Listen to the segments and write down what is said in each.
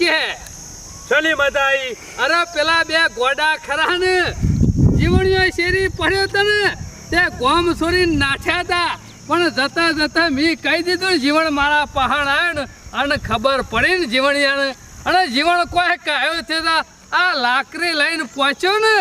કે? ચલી મજા આવી અરે પેલા બે ગોડા ખરા ને? જીવણીઓ શેરી પડ્યો તને ને? તે ગોમ છોડી નાઠ્યા હતા પણ જતા જતા મેં કહી દીધું જીવણ મારા પહાડ આવ્યો અને ખબર પડી ને જીવણિયાને. અને જીવણ કોઈ કહ્યું છે આ લાકડી લઈને પહોંચ્યો ને?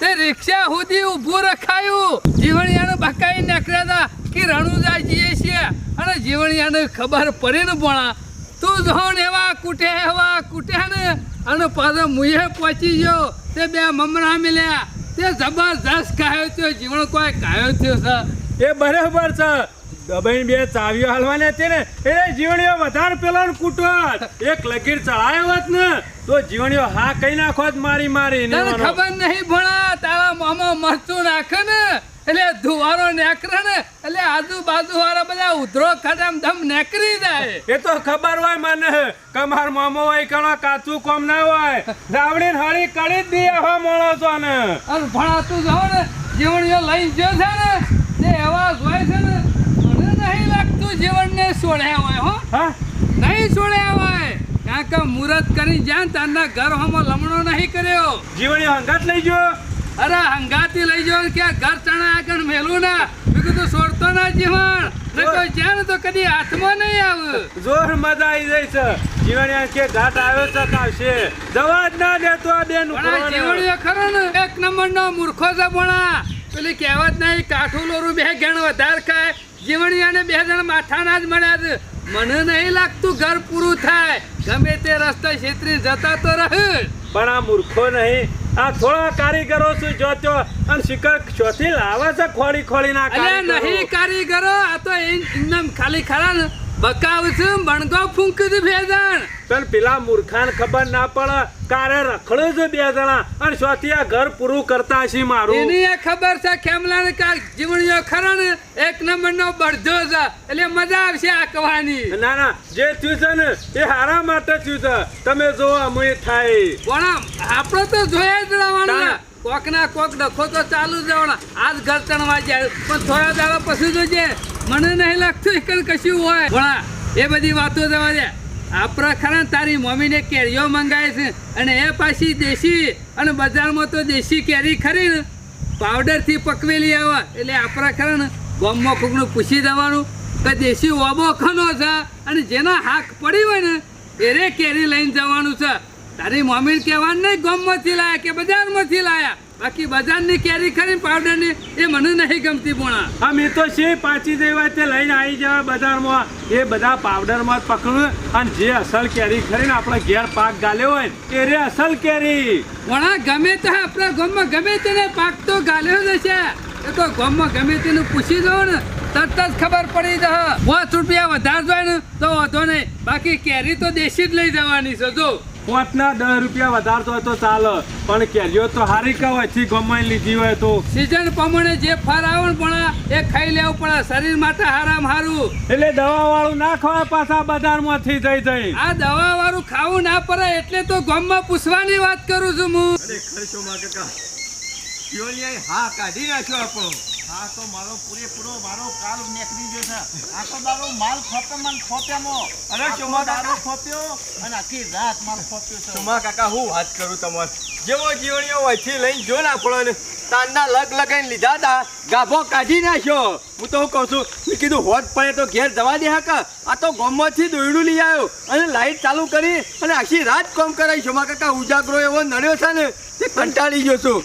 તે રિક્ષા સુધી ઊભું રખાયું. જીવણિયાને બકાઈ નાખ્યા હતા કે રણુજા જઈએ છીએ. અને જીવણિયાને ખબર પડી ને ભણા. તું જોણ એવા કુટે એવા કુટે ને અને પાછો મુએ પહોંચી ગયો. તે બે મમરા મિલ્યા. તે જબરજસ્ત કાયો થયો જીવણ કોઈ કાયો થયો છે. એ બરાબર છે. દબાઈ બે ચાવીઓ હાલવાને હતી ને એટલે જીવણીઓ વધારે પેલો કૂટોત એક લગીર ચડાયો હોત ને તો જીવણીઓ હા કઈ નાખોત મારી મારી ને ખબર નહીં ભણા તારા મામા મરચું નાખે ને એટલે ધુવારો નેકરે ને એટલે આજુબાજુ વાળા બધા ઉધરો ખડમ ધમ નેકરી જાય. એ તો ખબર હોય મને કમાર મામો હોય કણો કાચું કોમ ના હોય. રાવડી હળી કળી જ દે હો માણસો ને અને ભણાતું જાઓ ને જીવણીઓ લઈને જો છે ને તે એવા જોઈ છે ને મને નહીં લાગતું જીવનને છોડ્યા હોય હો. હા? નહીં છોડ્યા હોય. કારણ કે મુહૂર્ત કરી જ્યાં તારના ઘર હોમાં લમણો નહીં કર્યો. જીવણીઓ હંગાત લઈ ગયો? અરે હંગાતી લઈ ને કે ઘર ચણા આગળ મેલું ના? બીજું તો છોડતો ના જીવણ. ને કોઈ જ્યાં તો કદી હાથમાં નહીં આવે. જોર મજા આવી જાય છે. જીવણીયા કે ઘાટ આવ્યો છે કે જવા જ ના દેતો આ બેન જીવણીઓ ખરો ને? એક નંબરનો મૂર્ખો છે ભણા પેલી કહેવત નહીં કાઠું લોરું બે ગણ વધારે ખાય. જીવણીયાને બે જણ માથાના જ મળ્યા છે. મને નહીં લાગતું ઘર પૂરું થાય. ગમે તે રસ્તે છેતરી જતા તો રહે. પણ આ મૂર્ખો નહીં. આ થોડા કારીગરો શું જોતો? અને શિખર ચોથી લાવે છે ખોળી ખોળી ના નહીં કારીગરો આ તો એમ ખાલી ખરા ને. બકાવ છે બણગો ફૂંકી ભેજણ પણ પેલા મૂર્ખાને ખબર ના પડે કારે રખડે છે બે જણા અને આ ઘર પૂરું કરતા છે મારું. એની એ ખબર છે ખેમલા ને કા જીવણીઓ ખરો ને એક નંબર નો બળધો છે. એટલે મજા આવશે આ કવાની ના ના જે થયું છે ને એ હારા માટે થયું છે. તમે જો અમે થાય. પણ આપણે તો જોયા જ રહેવાનું ને. તાણા. કોક ડખો તો ચાલુ જ રહેવાના. આજ ઘર ચણવા જાય પણ થોડા દાડા પછી જોજે મને નહીં લાગતું એક કશું હોય. ભણા એ બધી વાતો જવા દે. આપણે ખરા તારી મમ્મીને કેરીઓ મંગાવે છે અને એ પાછી દેશી અને બજારમાં તો દેશી કેરી ખરી ને. પાવડરથી પકવેલી આવે. એટલે આપણે ખરા ને ગોમમાં કોકનું પૂછી દેવાનું કે દેશી ઓબો ખનો છે અને જેના હાક પડી હોય ને એને કેરી લઈને જવાનું છે. તારી મમ્મી કહેવાનું નહીં ગમમાંથી લાયા કે બજારમાંથી લાયા. બાકી બજારની કેરી ખરી પાવડરની એ મને નહીં ગમતી પોણા. મેં તો છે પાંચી દેવા તે લઈને આવી જવા બજારમાં. એ બધા પાવડરમાં જ પકડું અને જે અસલ કેરી ખરી ને આપણે ઘેર પાક ગાલ્યો હોય એ રે અસલ કેરી. પોણા ગમે તે આપણા ગામમાં ગમે તેને પાક તો ગાલ્યો જ છે. એ તો ગામમાં ગમે તેને પૂછી દો ને તરત જ ખબર પડી જ પાંચ રૂપિયા વધારે જોઈએ ને તો વાંધો નહીં. બાકી કેરી તો દેશી જ લઈ જવાની છે જો. પાંચના દસ રૂપિયા વધારતો હોય તો ચાલે. પણ કેરીઓ તો હારી કહેવાયથી હોયથી ગમાઈ લીધી હોય તો. સિઝન પ્રમાણે જે ફળ આવે પણ એ ખાઈ લેવું પડે. શરીર માટે હારામ હારું. એટલે દવા વાળું ના ખવાય પાછા બજારમાંથી જઈ જઈ. આ દવા વાળું ખાવું ના પડે એટલે તો ગામમાં પૂછવાની વાત કરું છું હું. અરે ખર્ચો માં કાકા શિવલિયાએ હા કાઢી નાખ્યો આપણો હા તો મારો પૂરેપૂરો મારો કાલ નીકળી ગયો છે આ તો દારો માલ ખોપે મન ખોપ્યામાં અરે ચુમા દારો ખોપ્યો અને આખી રાત માલ ખોપ્યો છે. ચુમા કાકા હું વાત કરું તમારે જેવો જીવણીઓ વયથી લઈને જો ના આપણો તારના લગ લગાઈને લીધા હતા ગાભો કાઢી નાખ્યો. હું તો કહું છું મેં કીધું હોટ પડે તો ઘેર જવા દે હા આ તો ગોમમાંથી દોયડું લઈ આવ્યો. અને લાઈટ ચાલુ કરી અને આખી રાત કોમ કરાવી સુમા કાકા ઉજાગરો એવો નડ્યો છે ને તે કંટાળી ગયો છું.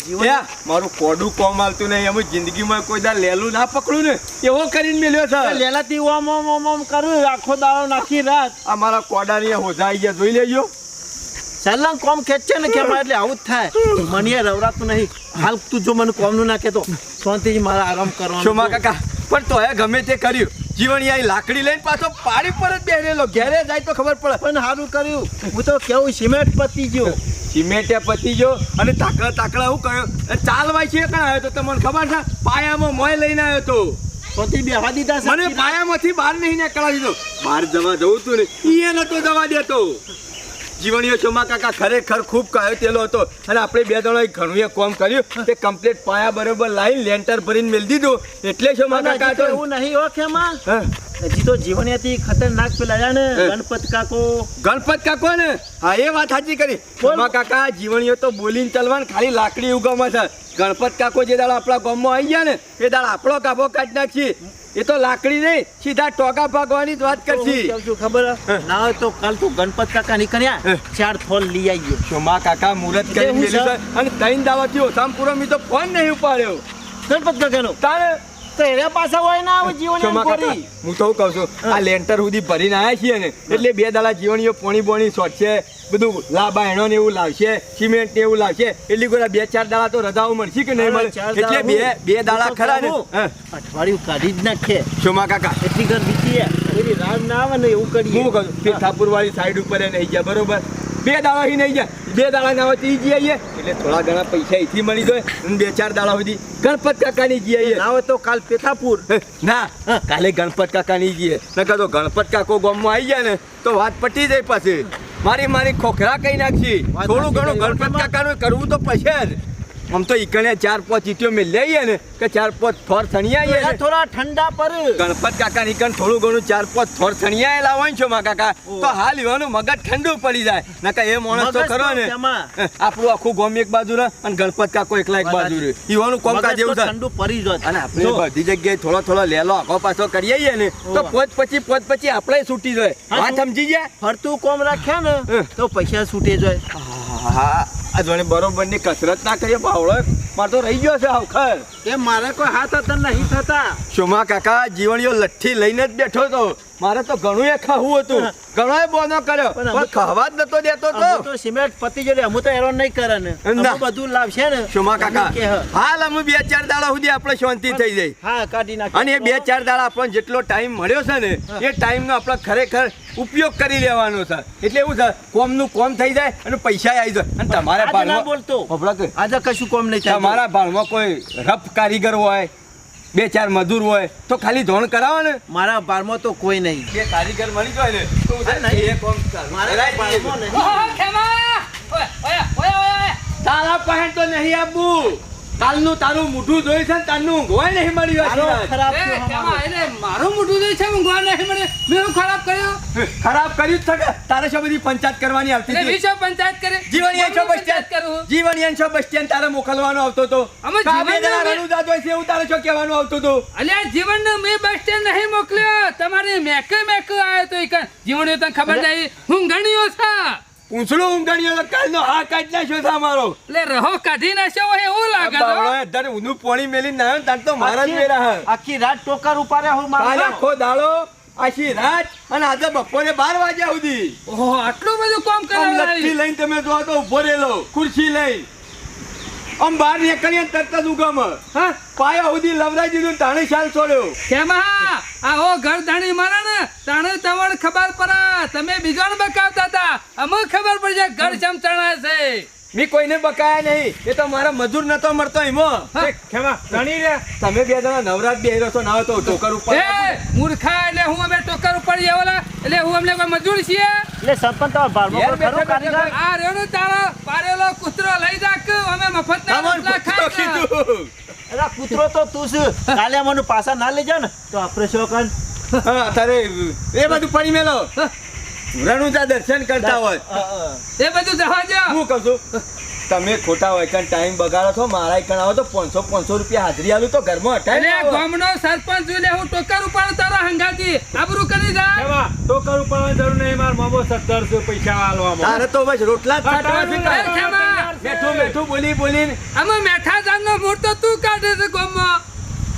મારું કોડું કોમ આવતું નહીં. એમ જિંદગીમાં કોઈ દા લેલું ના પકડું ને એવો કરીને મેલ્યો છે. લેલાથી ઓમ ઓમ ઓમ ઓમ કરું આખો દાડો નાખી રાત. આ મારા કોડાની હોજા આવી ગયા જોઈ લેજો. સલંગ કોમ ખેંચે ને કેમ એટલે આવું જ થાય. મને રવરાતું નહીં. હાલ તું જો મને કોમનું ના કહેતો. શાંતિથી મારા આરામ કરવાનો શોમા કાકા? પણ તો ગમે તે કર્યું. જીવણીયા લાકડી લઈને પાછો પાડી પર જ બેહરેલો. ઘેરે જાય તો ખબર પડે. પણ સારું કર્યું. હું તો કેવું સિમેન્ટ પતી ગયો. સિમેન્ટે પતી ગયો અને તાકડા તાકડા હું કર્યો. ચાલવાય છે કણ આવ્યો તો તમને ખબર છે? પાયામાં મોય લઈને આવ્યો તો. પતિ બેહવા દીધા મને પાયામાંથી બહાર નહીં નીકળાવી દીધો. બહાર જવા જવું તું ને એ નતો જવા દેતો. જીવણીઓ ચોમા કાકા ખરેખર ખૂબ તેલો હતો. અને આપણે બે જણાએ ઘણું એ કોમ કર્યું તે કમ્પ્લીટ પાયા બરોબર લાઈન લેન્ટર ભરીને મેળ દીધું. એટલે ચોમા કાકા એવું નહીં હો ખેમા. હા. હજી તો જીવનયાથી ખતરનાક પેલા ને ગણપત કાકો. ગણપત કાકો ને? હા એ વાત સાચી કરી. એમાં કાકા જીવણીઓ તો બોલીને ચલવાન ખાલી લાકડી ઉગામાં છે. ગણપત કાકો જે દાડા આપણા ગામમાં આવી ગયા ને એ દાડા આપણો કાબો કાઢી નાખી. એ તો લાકડી નહીં સીધા ટોકા ભાગવાની જ વાત કરશી. ખબર? ના હોય તો કાલ તું ગણપત કાકા નીકળ્યા. ચાર થોલ લઈ આવ્યો. ગયો કાકા મુહૂર્ત કરી છે? છે. અને તૈન દાવાથી ઓછામાં પૂરો મી તો ફોન નહીં ઉપાડ્યો. ગણપત કાકાનો? તારે તો એના પાછા હોય ના આવે જીવન કાકા હું તો કહું છું આ લેન્ટર સુધી ભરીને આવ્યા છીએ ને એટલે બે દાડા જીવણીઓ પોણી બોણી બધું લાંબા એણો ને એવું લાવશે સિમેન્ટ ને એવું લાવશે એટલી બે ચાર દાડા તો રજાઓ મળશે કે નહીં મળે? એટલે બે બે દાડા ખરા ને? અઠવાડિયું કાઢી જ નાખે શોમા કાકા. એટલી ઘર બીજી રામ ના આવે ને એવું કરીએ. હું કહું તીર્થાપુર વાળી સાઈડ ઉપર નહીં ગયા બરોબર? બે દાડા નહીં ગયા. બે દાડા ના હોય તો ઈ જઈ એટલે થોડા ઘણા પૈસા એથી મળી જાય બે ચાર દાડા સુધી ગણપત કાકા ની જઈ આવીએ ના હોય તો કાલ પેથાપુર. ના કાલે ગણપત કાકા ની જઈએ નકર તો ગણપત કાકો ગામમાં આવી જાય ને તો વાત પટી જાય પાછી. મારી મારી ખોખરા કઈ નાખી. થોડું ઘણું ગણપત કાકાનું કરવું તો પછી જ. આમ તો ઈકણે ચાર પાંચ ઈટીઓ મેં લઈએ ને કે ચાર પાંચ થોર થણી આવીએ પેલા ને. થોડા ઠંડા પર. ગણપત કાકા ની કણ થોડું ઘણું ચાર પાંચ થોર થણિયા લાવવાનું છો મા કાકા. તો હાલ એવાનું મગજ ઠંડુ પડી જાય. નકર એ માણસ તો ખરો ને. આપણું આખું ગોમ એક બાજુ રહે અને ગણપત કાકો એકલા એક બાજુ રહે. ઈવાનું કોમકાજ મગજ તો એવું થાય ઠંડુ પડી જાય. અને આપણે બધી જગ્યાએ થોડો થોડો લેલો આખો પાછો કરી આવીએ ને તો. પોત પછી પોત પછી આપણે છૂટી જાય. વાત. સમજી ગયા? ફરતું કોમ રાખ્યા ને. તો પૈસા છૂટે જાય. હા. આ જોડે બરોબરની કસરત ના કરીએ બાવળો. મારે તો રહી ગયો છે આવખર. એ મારે કોઈ હાથ હતા નહીં થતા. શોમા કાકા જીવણીઓ લઠ્ઠી લઈને જ બેઠો તો? મારે તો ઘણું એ ખાવું હતું. હા. ઘણો એ બોનો કર્યો. પણ ખાવા જ નતો દેતો તો? તો સિમેન્ટ પતી જડે અમે તો હેરાન નહીં કરે ને. બધું લાવશે ને. શોમા કાકા? હ. હાલ અમે બે ચાર દાડા સુધી આપણે શાંતિ થઈ જાય. હા કાઢી નાખ અને એ બે ચાર દાડા આપણને જેટલો ટાઈમ મળ્યો છે ને એ ટાઈમનો આપણે ખરેખર ઉપયોગ કરી લેવાનો છે. એટલે એવું છે કોમનું કોમ થઈ જાય અને પૈસા આવી જાય. અને તમારે બોલતો. આજે કશું કોમ નહીં ચાલતું. તમારા ભાળમાં કોઈ રફ કારીગર હોય બે ચાર મજૂર હોય તો ખાલી ધોણ કરાવો ને મારા બારમાં તો કોઈ નહીં બે કારીગર મળી જાય ને તો. એ કોમ ચાલુ મારા ભાણમાં નહીં. ઓહો, ખેમા! ઓય, ઓય, ઓય, ઓય. તારા પાસે તો નહીં આપવું કાલનું તારું મોઢું જોયું છે તારનું ઊંઘવાય નહીં મળ્યું. ખરાબ મારું મોઢું જોયું છે ઊંઘવા નહીં મળે મેં શું ખરાબ કર્યું? ખરાબ કર્યું જ છે તારે શું બધી પંચાયત કરવાની આવતી હતી? વિશે પંચાયત કરી. જીવણીયા છો બસ પંચાયત સ્ટેન્ડ કરું? જીવણીયા છો બસ સ્ટેન્ડ તારે મોકલવાનો આવતો હતો. અમે જીવન રણુજા છે એવું તારે શું કહેવાનું આવતું હતું? અલ્યા જીવન મેં બસ સ્ટેન્ડ નહીં મોકલ્યો. તમારે મેકે મેકે આવ્યો તો. જીવણીઓ તને ખબર નહીં? હું ગણ્યો છે. પૂંછડું ઊંઘાણીઓ કાલનો હા કાઢ નાખ્યો છે અમારો એટલે રહો કાઢી નાખ્યો હોય એવું લાગે તો. અત્યારે ઊંધું પોણી નાહ્યો ને તાર તો મારા જ મેરા હે. આખી રાત ટોકર ઉપાડ્યા હું મારા આખો દાડો આખી રાત અને આજે બપોરે બાર વાગ્યા સુધી. ઓહો આટલું બધું કામ કરાવડાવી. લઈને તમે જો તો ઊભો રહેલો ખુરશી લઈને. આમ બહાર નીકળીએ તરત જ ઉગમ. હા? પાયો સુધી લવરાઈ દીધું તાણે શાલ છોડ્યો. હા? આ હો ઘર ધાણી મારે ને તાણે તમને ખબર પડે તમે બીજાને બકાવતા હતા. અમને ખબર પડી જાય ઘર ચમ ચણાય છે. મી કોઈને બકાયા નહીં. એ તો મારા મજૂર નતો મળતો એમાં. ખેમા જાણી રે. તમે બે જણા નવરાત બે છો ના તો ટોકર ઉપર એ મૂર્ખા એટલે હું અમે ટોકર ઉપર જેવલા એટલે હું અમને કોઈ મજૂર છીએ? એટલે સરપંચ તો બારમો ખરો કારીગર? આ રહ્યો ને તારો પારેલો કૂતરો લઈ જાક. અમે મફત ના રોટલા. કીધું. અરે કૂતરો તો તું છે કાલે મને પાછા ના લઈ જાવ ને? તો આપણે શોકન કર તારે એ બધું પડી મેલો. રણુજા દર્શન કરતા હોય. એ બધું જવા દો હું કહું છું તમે ખોટા હોય કારણ ટાઈમ બગાડો છો મારા કણ આવો તો પાંચસો પાંચસો રૂપિયા હાજરી આલું તો ઘરમાં હટાવી ગામનો સરપંચ જોઈને હું ટોકર ઉપાડ તારા હંગાતી આબરૂ કરી જા. ટોકર ઉપાડવાની જરૂર નહીં માર મામો સત્તર છે પૈસા આલવામાં તારે તો બસ રોટલા છે. બેઠું બેઠું બોલી બોલીને અમે મેઠા જાનનો મૂળ તો તું કાઢે છે ગામમાં.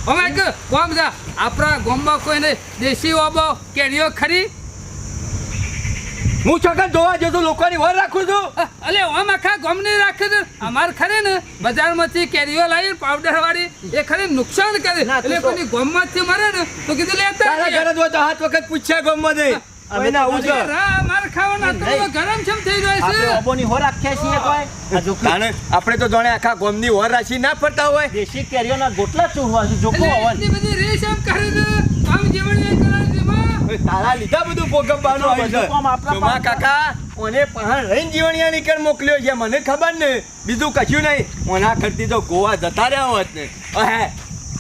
અમે ગામ જા. આપણા ગામમાં કોઈને દેશી ઓબો કેરીઓ ખરી? હું છોકરા જોવા જતો લોકોની વર રાખું છું? અલે આમ આખા ગમની રાખે છે. અમાર ખરે ને બજારમાંથી કેરીઓ લાવી પાવડર વાળી એ ખરે નુકસાન કરે. ના, એટલે કોઈની ગામમાંથી મરે ને તો કીધું લેતા તારા ઘરે જ તો હાથ વખત પૂછ્યા ગામમાં જઈ અમે અરે છે? માર ખાવાના તો ગરમ છમ થઈ જાય આપણે છે ઓબોની હો રાખ્યા છીએ કોઈ? તાણે આપણે તો જાણે આખા ગોમની વર રાખી ના ફરતા હોય. દેશી કેરીઓના ગોટલા ચૂહવા છે બધી કરે છે આમ જીવન કરે તારા લીધા બધું ભોગવવાનું આવ્યું છે. બધું કામ આપણા જોમા પાસે. કાકા ઓને પહાણ રહીને જીવણિયા નીકળ મોકલ્યો છે મને ખબર ને. બીજું કશું નહીં. ઓના કરતી તો ગોવા જતા રહ્યા હોત ને. હે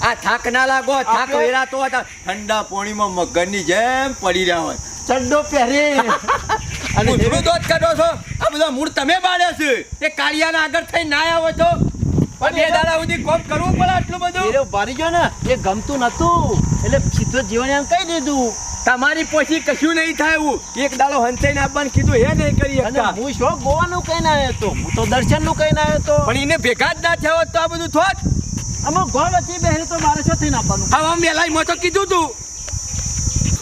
આ થાક ના લાગો થાક વેરાતો હતા. ઠંડા પોણીમાં મગરની જેમ પડી રહ્યા હોય ચડ્ડો પહેરી. અને ઊંધળું દોત કાઢો છો. આ બધા મૂળ તમે બાળ્યો છે. એ કાળિયાના આગળ થઈ ના આવો છો. પણ સુધી કોમ કરવું પડે આટલું બધું. બારી ગયો ને. એ ગમતું નતું. એટલે સીધો જીવન એમ કહી દીધું. તમારી પછી કશું નહીં થાય એવું. એક દાડો હંસાઈને આપવાનું કીધું હે નહીં કરી શકતા. હું શો ગોવાનું કહીને આવ્યો હતો હું તો દર્શનનું કહીને આવ્યો હતો પણ એને ભેગા જ ના થયો તો આ બધું થોત. અમે ગોળ વચ્ચે બેહે તો મારે શું થઈને આપવાનું. હવે આમ વેલાય મેં તો કીધું તું.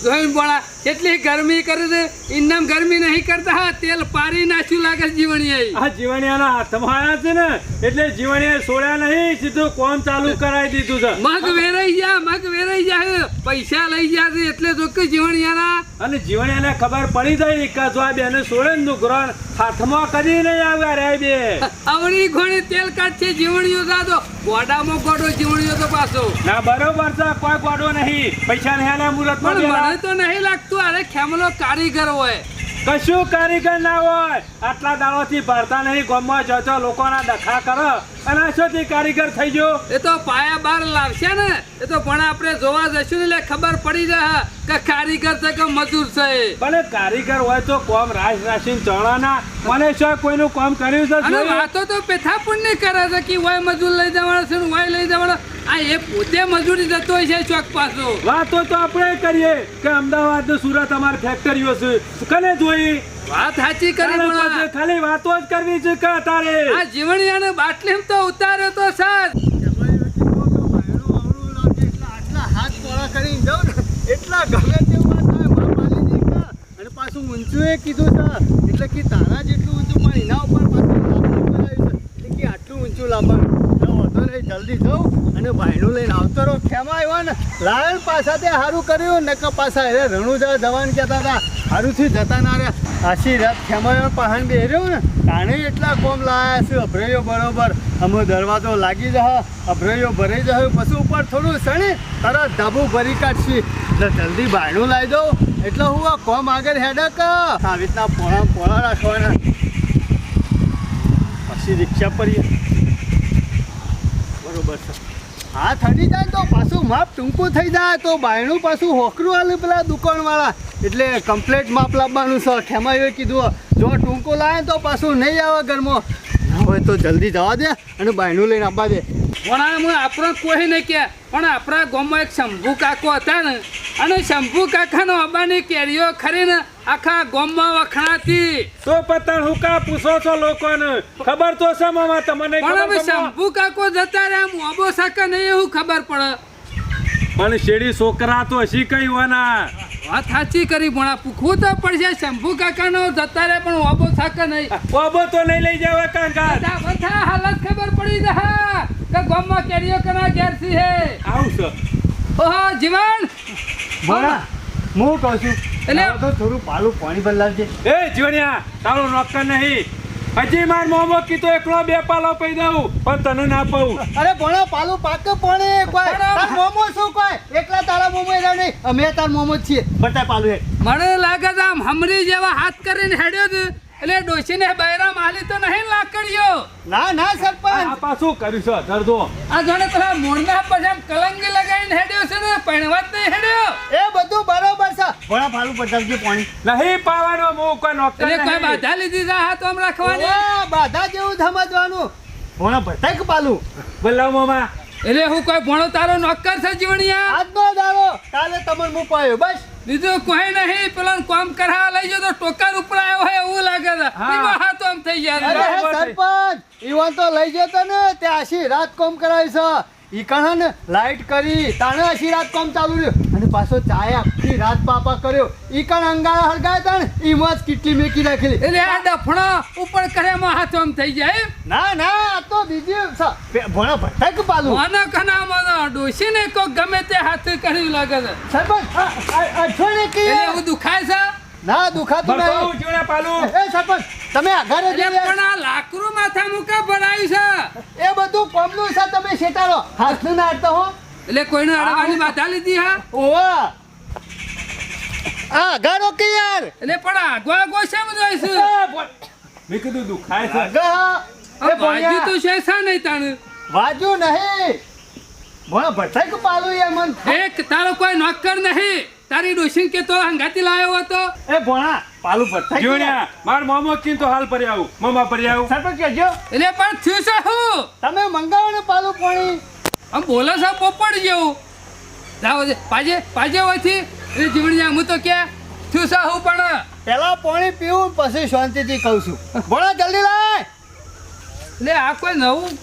જોઈને કેટલી ગરમી કરે છે? ઇન્દમ ગરમી નહીં કરતા હા તેલ પારી નાખ્યું લાગે જીવણીએ. આ જીવણિયાના હાથમાં આવ્યા છે ને એટલે જીવણીએ છોડ્યા નહીં સીધું કોમ ચાલુ કરાવી દીધું છે. મગ વેરાઈ ગયા મગ વેરાઈ જાય પૈસા લઈ ગયા છે એટલે તો કે જીવણિયાના. અને જીવણિયાને ખબર પડી જાય કે જો આ બેને સોળે નું દુકરાન હાથમાં કરી નહીં આવ્યા રે બે. આવડી ઘોડી તેલ કાઢશે જીવણીઓ જાતો. ગોડામાં ગોડો જીવણીઓ તો પાછો. ના બરોબર છે કોઈ ગોડો નહીં. પૈસા નહીં મુહૂર્તમાં પણ. મને તો નહીં લાગતું અરે ખેમલો કારીગર હોય. કશું કારીગર ના હોય. આટલા દાડોથી ભરતા નહીં ગામમાં જતો લોકોના ડખા કરો. અને શોથી કારીગર થઈ ગયો એ તો પાયા બાર લાવશે ને. એ તો પણ આપણે જોવા જશું ને એટલે ખબર પડી જાય કે કારીગર છે કે મજૂર છે ભલે કારીગર હોય તો કોમ રાશ રાશી ચણાના. મને શું કોઈનું કામ કર્યું છે? વાતો તો પેથા ની કરે છે કે હોય મજૂર લઈ જવાનો છે હોય લઈ જવાનો. આ એ પોતે મજૂરી જતો હોય છે ચોક પાછો. વાતો તો આપણે કરીએ કે અમદાવાદ સુરત અમારી ફેક્ટરીઓ છે. કને જોઈ? વાત સાચી કરી પણ ખાલી વાતો જ કરવી છે કે તારે આ જીવણીયાને બાટલીમ તો ઉતાર્યો તો સર. આટલા હાથ પોળા કરીને જાઉં ને એટલા ગમે તેવું અને પાછું ઊંચું એ કીધું છે એટલે કે તારા જેટલું ઊંચું પણ એના ઉપર પાછું લાવવાનું કરાયું છે એટલે કે આટલું ઊંચું લાવવાનું જલ્દી જાઉં અને ભાઈનું લઈને આવતો રહો. આવ્યો ને? લાલ પાછા સારું કર્યું નકર પાછા જવાન કહેતા હતા સારુંથી જતા ના રહ્યા. આશી ને, તાણે એટલા કોમ લાયા છે, અભરેયો બરોબર. અમે દરવાજો લાગી જશે અભરેયો ભરાઈ જાય પછી ઉપર થોડું સણી, તરત ધાબુ ભરી કાઢશી. એટલે જલ્દી ભાઈનું લાવી દઉં એટલે હું આ કોમ આગળ હેડક આવી રીતના પોણા પોણા રાખવાના. પછી રિક્ષા પર બરોબર છે. હા, થડી જાય તો પાછું માપ ટૂંકું થઈ જાય તો બાયણું પાછું હોકરું આલે પેલા દુકાનવાળા. એટલે કમ્પ્લેટ માપ લાવવાનું છે. ખેમાઈએ કીધું જો ટૂંકું લાવે તો પાછું નહીં આવે ઘરમાં. હોય તો જલ્દી જવા દે અને બાયણું લઈને આવવા દે. વણામાં આપણો કોઈ નહીં કે પણ આપણા ગામમાં એક શંભુ કાકો હતા ને અને શંભુ કાકાનો અબાની કેરીઓ ખરીને આખા ગામમાં વખણાતી. તો પતણ હું કા પૂછો છો લોકોને? ખબર તો છે મામા તમને પણ હવે શંભુ કાકો જતા રહ્યા મોબો સાકા નહીં એવું ખબર પડે. પણ શેડી છોકરા તો હશી કઈ હોના. વાત સાચી કરી ભણા પૂખવું તો પડશે. શંભુ કાકાનો જતા રે પણ ઓબો સાકા નહીં. ઓબો તો નહીં લઈ જાવ કાંકા હાલત ખબર પડી જાય કે ગામમાં કેરીઓ કના ઘેર હે? આવું સર ઓહો જીવન? ભણા હું કહું છું એટલે- તો થોડું પાલું પાણી બદલાવજે એ જીવણિયા તારું નોકર નહીં. હજી માર મોમો કીધો એકલો બે પાલો પી દઉં પણ તને ના પાઉં અરે ભણો પાલું પાક પણ કોઈ. તાર મોમો શું કોઈ? એકલા તારા મોમો એના નહીં. અમે તાર મોમો જ છીએ. બતાય પાલું એક. મને લાગે છે આમ હમરી જેવા હાથ કરીને હેડ્યો એટલે ડોશીને બૈરા માલી તો નહીં લાકડીઓ. ના ના આ સરપંચ પાછું કર્યું છે ધરધો આ જોડે પેલા મોરના પછી આમ કલંગી લગાવીને હેડ્યો છે ને પણવાત નહીં હેડ્યો. એ બધું બરોબર છે. ભણા પાલું બદલજે પાણી. નહીં પાવાનો મો કોઈ નોકર એટલે કોઈ બાધા લીધી જા હાથ આમ રાખવાની? બાધા જેવું સમજવાનું. ભણા ભટક પાલું. બોલાવ મામા. એટલે હું કોઈ ભણો તારો નોકર છે જીવણિયા? આજનો દાડો કાલે તમને હું બસ. બીજું કોઈ નહીં પેલા કામ કરાવવા લઈ જતો ટોકર ઉપર આવ્યો હોય એવું લાગે છે. હા. એમાં હાથ આમ થઈ અરે ગયા. સરપંચ ઈવન તો લઈ જતો ને તે આશી રાત કોમ કરાવી છે. ઈ કણ ને લાઈટ કરી તાણે આશી રાત કોમ ચાલુ રહ્યું. અને પાછો ચાય આખી રાત પાપા કર્યો. ઈ કણ અંગારા હળગાય તા ને? ઈ માં જ કેટલી મેકી રાખેલી. એટલે આ ડફણો ઉપર કર્યામાં હાથ આમ થઈ જાય? ના ના આ તો બીજી ભણા ભટક કે પાલું. મને કનામાં ડોશીને કો ગમે તે હાથ કરી લાગે છે. સરપંચ ને કે એવું દુખાય છે? ના દુખાતું નહીં. જોડે પાલું. એ સરપંચ તમે આઘારે એટલે પણ આ લાકડું માથા મુકા ભરાયું છે. એ બધું કોમનું છે તમે શેતાડો. હાથનું ના અડતો હો. એટલે કોઈને અડવાની બાધા લીધી હા? ઓવા. આ અઘારો કે યાર? એટલે પણ આગો આગો છે જોઈશું એ મેં કીધું દુખાય છે. આગા એ બાજુ તો છે સા નહીં તાણ? વાજુ નહીં. ભણા ભટાઈ કે પાલું યાર મન? એક તારો કોઈ નોકર નહીં. તારી ડોશીન કે તો હંગાતી લાવ્યો હતો. એ ભણા પાલુ ભરસાઈ જોણ્યા. માર મોમો કીન તો હાલ પરી આવું. મોમા પરી આવું. સરપંચ કહેજો. એટલે પણ થયું છે હું તમે મંગાવો ને પાલુ પાણી. આમ બોલો છો પોપડ જેવું. લાવો છે પાજે પાજે હોયથી એ જીવણિયા હું તો કે શું સા હું પણ? પેલા પાણી પીવું પછી શાંતિથી કહું છું. બોલો જલ્દી લાય. એટલે આ કોઈ નવું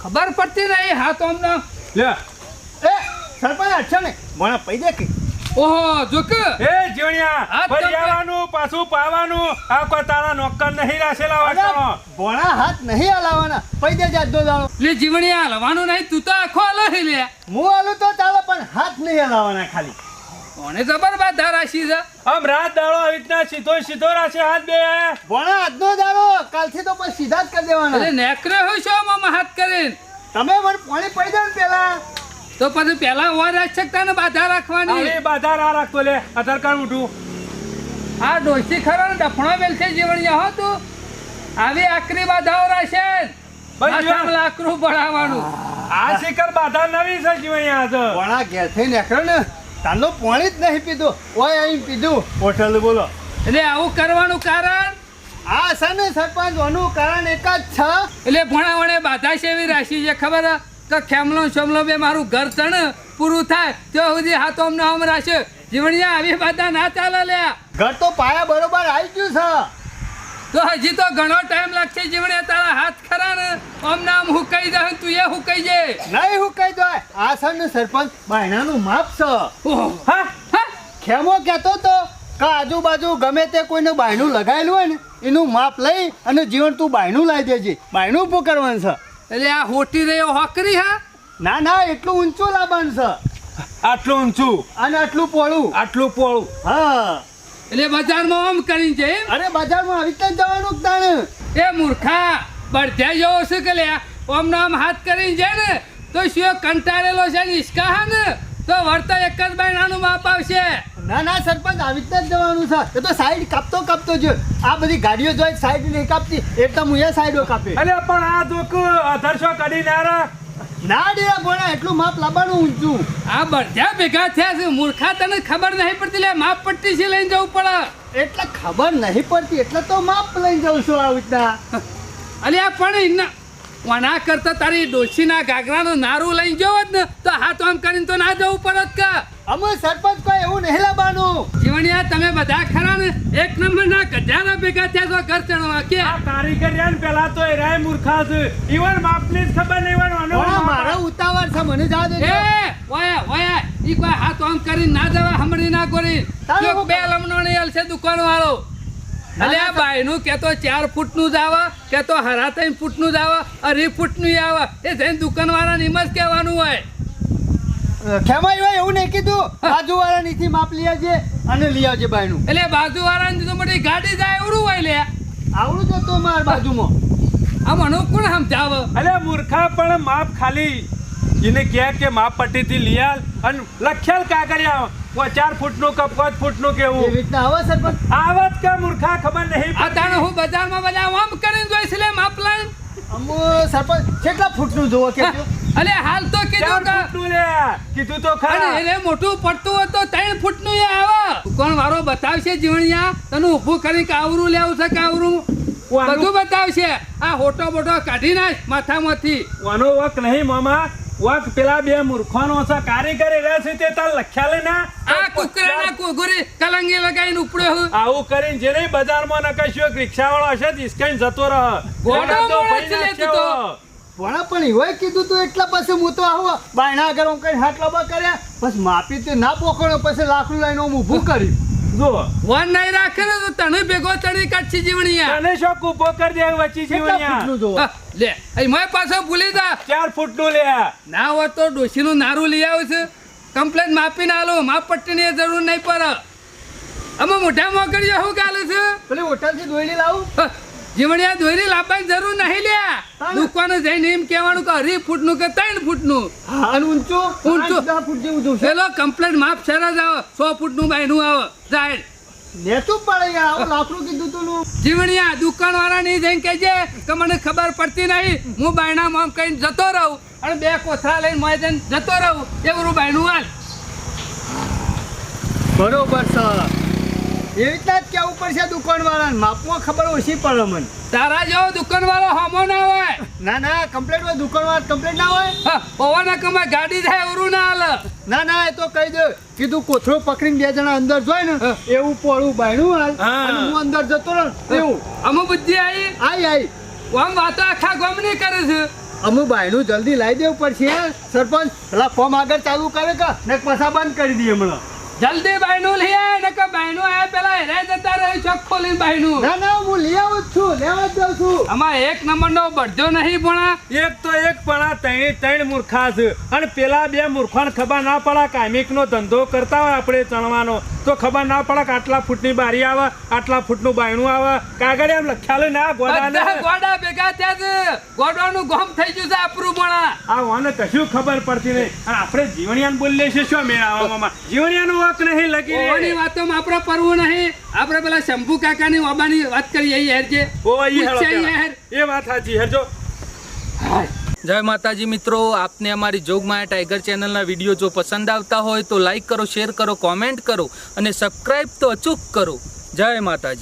ખબર પડતી નહીં હા તો અમને. લે. એ સરપંચ અચ્છા ને મને પૈ દે કે. ઓહો જોક? એ જોણિયા આવવાનું પાછું પાવાનું. આ કોઈ તારા નોકર નહીં રાખેલા અરે, વાટો ભણા હાથ નહીં હલાવવાના પૈ દે જાજો દાડો. એટલે જીવણિયા હલવાનું નહીં તું તો આખો હલો લે. હું હાલું તો ચાલે પણ હાથ નહીં હલાવવાના ખાલી. કોને જબર બાદ રાશી છે? આમ રાત દાડો આવી રીતના સીધો સીધો રાશે હાથ બે. ભણા હાથનો દાડો કાલથી તો પણ સીધા જ કરી એટલે દેવાના નેકરે હોય છો મામા હાથ કરીને. તમે મને પાણી પૈ દે ને પેલા. તો પછી પહેલા ઓર શકતા ને બાધા રાખવાની. અરે બાધા ના રાખતો લે. આધાર કાર્ડ ઉઠું. આ ડોસી ખરો ને ડફણો બેલ છે જીવણિયા હો તું. આવી આકરી બાધાઓ માથામાં લાકડું ભણાવવાનું આ શિખર બાધા નવી છે જીવણિયા તો ભણા નીકળ્યો ને. તાનો પાણી જ નહીં પીધું. ઓય અહીં પીધું. હોટલ બોલો. એટલે આવું કરવાનું કારણ? આ છે ને સરપંચ ઓનું કારણ એક જ છે. એટલે ભણાવણે બાધા છે એવી રાશિ છે ખબર કે ખેમલો શમલો બે મારું ઘર તણ પૂરું થાય. ત્યાં સુધી હાથો અમને આમ રાખશે. જીવણિયા આવી બાધા ના ચાલે લે. ઘર તો પાયા બરોબર આવી ગયું છે. તો હજી તો ઘણો ટાઈમ લાગશે જીવણિયા તારા હાથ ખરા ને? આમ નામ હુકાઈ જાય તું એ હુકાઈ જે નહીં હું કહી દો આ સર ને સરપંચ બાયણાનું માપ છે. ખેમો કહેતો તો કે આજુબાજુ ગમે તે કોઈને બાયણું લગાવેલું હોય ને એનું માપ લઈ અને જીવન તું બાયણું લાવી દેજે. બાયણું ઊભું કરવાનું છે. એટલે આ હોટી રહ્યો હોકરી હા? ના ના એટલું ઊંચું લાવવાનું છે. આટલું ઊંચું? અને આટલું પોળું. આટલું પોળું? હા. એટલે બજારમાં આમ કરીને છે? અરે બજારમાં આવી રીતે જવાનું જ તાણે. એ મૂર્ખા બળધ્યા જેવો શું કે લ્યા ઓમ નામ હાથ કરીને છે ને તો શિયો કંટાળેલો છે ને ઈસકા હા ને? તો વર્તા એક જ બાયણાનું માપ આવશે. ના ના સરપંચ આવી રીતે જ જવાનું છે. એ તો સાઈડ કાપતો કાપતો જો. આ બધી ગાડીઓ જોઈ સાઈડ નહીં કાપતી એટલે હું એ સાઈડો કાપી. અરે પણ આ દુઃખ અધરશો કાઢી ના રા ના ડેરા ભોળા એટલું માપ લાવવાનું ઊંચું આ બધા ભેગા થયા છે. મૂર્ખા તને ખબર નહીં પડતી લે માપ પટ્ટી છે લઈને જવું પડે. એટલે ખબર નહીં પડતી એટલે તો માપ લઈને જાઉં છું આવી રીતના. અરે આ પણ વના કરતા તારી ડોશીના ગાગરાનું નારું લઈને જવો જ ને તો હાથ આમ કરીને તો ના જવું પડત કા? અમે સરપંચ કોઈ એવું નહીં લાવવાનું. જીવણિયા તમે બધા ખરા ને? એક નંબરના ગઢિયાના ભેગા થયા તો ઘર ચણવા કે? આ કારીગર યાર ને પેલા તો એરાય રાય મૂર્ખા છે. ઈવન માપની જ ખબર નહીં ઈવન ભોળા મારા ઉતાવળ છે મને જા એ ઓય ઓયા ઈ કોઈ હાથ આમ કરીને ના જવા હમણી ના કરી. જો બે લમણો નહીં છે દુકાન વાળો અલે આ બાયનું કે તો ચાર ફૂટનું જ આવે કે તો હરા ત્રણ ફૂટનું જ આવે અઢી ફૂટનું આવે. એ જઈને દુકાન વાળા નિમ જ કહેવાનું હોય. ખેમાઈ ભાઈ એવું નહીં કીધું. બાજુવાળા નીથી માપ લઈ આવજે અને લઈ આવજે બાયનું એટલે બાજુવાળા ની તો મોટી ગાડી જાય એવડું હોય લે. આવડું તો તો માર બાજુમાં. આ મને કોણ સમજાવ? અલે મૂર્ખા પણ માપ ખાલી. એને કહે કે માપ પટ્ટીથી લઈ આલ અને લખ્યાલ કાગળિયા ચાર ચાર ફૂટનું કે પાંચ ફૂટનું એવી. કેવું રીતના આવે સરપંચ? આવત કે મૂર્ખા ખબર નહીં આ તાણે હું બજારમાં બધા આમ કરીને જોઈશ લે માપ લાઈન. અમો સરપંચ કેટલા ફૂટનું જોવો કે અલે હાલ તો કીધું કે લે? કીધું તો ખરા. એને મોટું પડતું હોય તો ત્રણ ફૂટનું એ આવે. દુકાન વાળો બતાવશે જીવણિયા? તને ઊભું કરી કે આવરું લેવું છે કે આવરું? બધું બતાવશે. આ હોટો બોટો કાઢી નાખ માથામાંથી. વાનો વક નહીં મામા. વક પેલા બે મૂર્ખોનો છે કારીગર રહ્યા છે તે તાર લખ્યા ના? આ કુકરાના કુગુરી કલંગી લગાઈને ઉપડ્યો હું. આવું કરીને જે નહીં બજારમાં નકાશ્યો રિક્ષા વાળો હશે જ ઇસ્કાઈને જતો રહે. ગોડો ભાઈ લે તું તો. પણ એવાય કીધું તું એટલા પછી હું તો આવો બાયણા આગળ હું કઈ હાટલા બા કર્યા. પછી માપી તે ના પોકળ્યો પછી લાકડું લઈને હું ઊભું કરી જો. વન નહીં રાખે ને તો તને ભેગો ચડી કચ્છી જીવણીયા. તને શોખ ઊભો કરી દે વચ્ચે જીવણીયા? લે અહીં મેં પાછો ભૂલી જા. ચાર ફૂટનું લે. ના હોય તો ડોશીનું નારું લઈ આવ્યું છે. કમ્પ્લેન માપીને આલો માપ પટ્ટીની જરૂર નહીં પડે. અમે મોઢા કરીએ શું કાલે છે? પેલી હોટલથી દોયડી લાવું? જીવણિયા દોરી લાવવાની જરૂર નહીં લે. દુકાને જઈને એમ કહેવાનું કે અઢી ફૂટનું કે ત્રણ ફૂટનું. નું અને ઊંચું? ઊંચું. દસ ફૂટ જેવું જોશે. પેલો કમ્પ્લેન માફ સરા જાવ સો ફૂટનું બાયનું આવો. જાહેર. નેતું પડે યાર. આવું લાકડું કીધું તું નું. જીવણિયા દુકાન વાળા નહીં જઈને કહેજે કે મને ખબર પડતી નહીં. હું બાયણા મોમ કહીને જતો રહું અને બે કોથળા લઈને મોય જઈને જતો રહું. એવું બાયણું હાલ. બરોબર છે એવી રીતના જ કેવું પડશે દુકાન વાળાને માપમાં ખબર ઓછી પડે મને? તારા જેવો દુકાન વાળો હોમો ના હોય. ના ના કમ્પ્લેટ હોય દુકાન વાળા કમ્પ્લેટ ના હોય? પવાના કમાય ગાડી થાય એવું ના હાલ. ના ના એ તો કહી દે. કીધું કોથળો પકડીને બે જણા અંદર જોય ને એવું પોળું બાયણું હાલ. અને હું અંદર જતો રહું એવું. અમુ બુદ્ધિ આવી? આઈ આઈ. આમ વાતો આખા ગમની કરે છે. અમુ બાયણું જલ્દી લાવી દેવું પડશે સરપંચ પેલા ફોર્મ આગળ ચાલુ કરે કે? ને પસા બંધ કરી દઈએ હમણાં. જલ્દી બાયનું લઈ આય ને કે બાયનું આયા પેલા હેરાઈ જતા રહે ચોક ખોલી બાયનું ના ના હું લઈ આવું છું લેવા જ જાઉં છું. આમાં એક નંબરનો બળજો નહીં ભણા. એક તો એક પણ આ ત્રણે ત્રણ મૂર્ખા છે અને પેલા બે મૂર્ખાને ખબર ના પડે કામિકનો ધંધો કરતા હોય આપણે ચણવાનો. તો ખબર ના પડે કે આટલા ફૂટની બારી આવે આટલા ફૂટનું બાયણું આવે. કાગળ એમ લખ્યાલું ના ગોડા ગોડા ભેગા થયા છે. ગોડાનું ગોમ થઈ ગયું છે આપણું ભણા. આ વાને કશું ખબર પડતી નહીં. અને આપણે જીવણિયાને બોલીએ છીએ શું મેળ આવવામાં જીવણિયાનું વક નહીં લગી ઓની. વાતોમાં આપણે પરવું નહીં આપણે પેલા શંભુ કાકાની ઓબાની વાત કરીએ હેર છે ઓવા ઈ હેળો પૂછે પેલા. હેર. એ વાત સાચી હેરજો જય માતાજી મિત્રો આપને અમારી જોગમાયા ટાઈગર ચેનલના વીડિયો જો પસંદ આવતા હોય તો લાઈક કરો શેર કરો કોમેન્ટ કરો અને સબસ્ક્રાઈબ તો અચૂક કરો જય માતાજી